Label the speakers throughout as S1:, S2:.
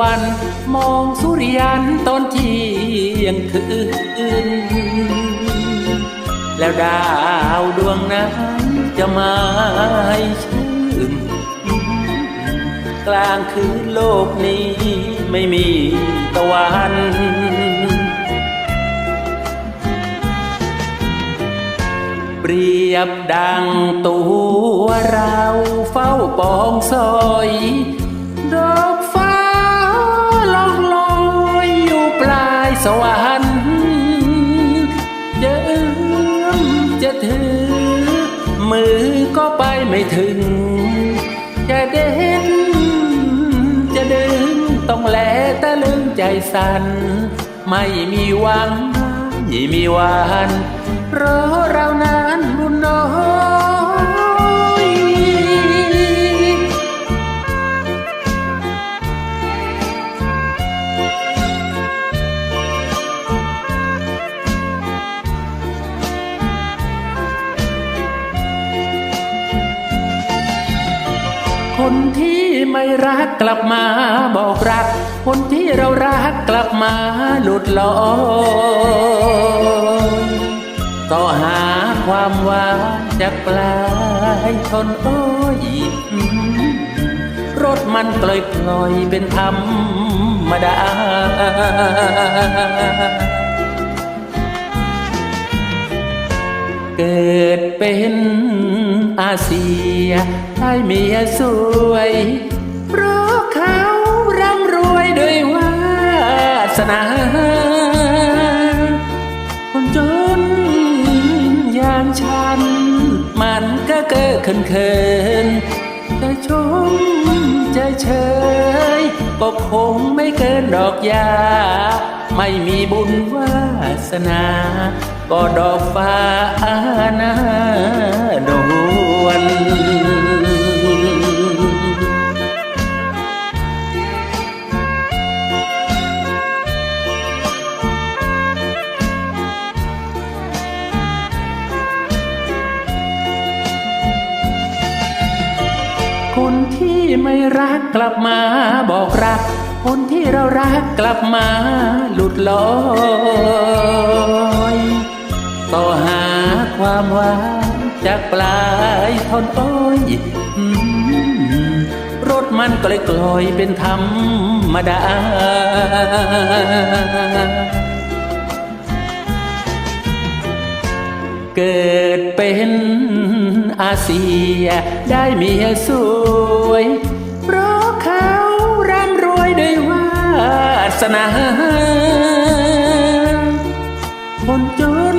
S1: วันมองสุริยันตอนเที่ยงคืน แล้วดาวดวงนั้นจะมาให้ชื่น กลางคืนโลกนี้ไม่มีตะวันเปรียบดังตัวเราเฝ้าปองซอย สวรรค์เดิมจะถือ มือก็ไปไม่ถึง จะเด็ดจะดึงต้องแลตะลึงใจสั่นไม่มีหวังไม่มีวันเพราะเรานั้นบุญน้อย คนที่ไม่รักกลับมาบอกรัก คนที่เรารักกลับมาหลุดลอยต่อหาความหวานจากปลายทนโอ้ยรถมันกลอยปล่อยเป็นธรรมดาเกิดเป็นอาเซีย ได้เมียสวย เพราะเขาร่ำรวยด้วยวาสนา คนจนอย่างฉัน มันก็เก้อเขินเขินแต่ชมใจเฉยก็คงไม่เกินดอกยา ไม่มีบุญวาสนา ก็ดอกฟ้าหน้าดวน ที่ไม่รักกลับมาบอกรัก คนที่เรารักกลับมาหลุดลอยต่อหาความหวานจากปลายทนอ้อยรถมันกลอยกลอยเป็นธรรมดาเกิดเป็น อาเซีย ได้เมียสวย เพราะเขาร่ำรวยด้วยวาสนา คนจน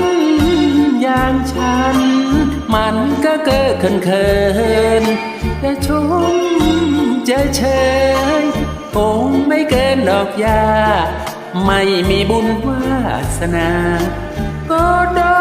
S1: อย่างฉัน มันก็เก้อเขินเขินแต่ชมเฉยเฉยคงไม่เกินดอกยา ไม่มีบุญวาสนา ก็ดอ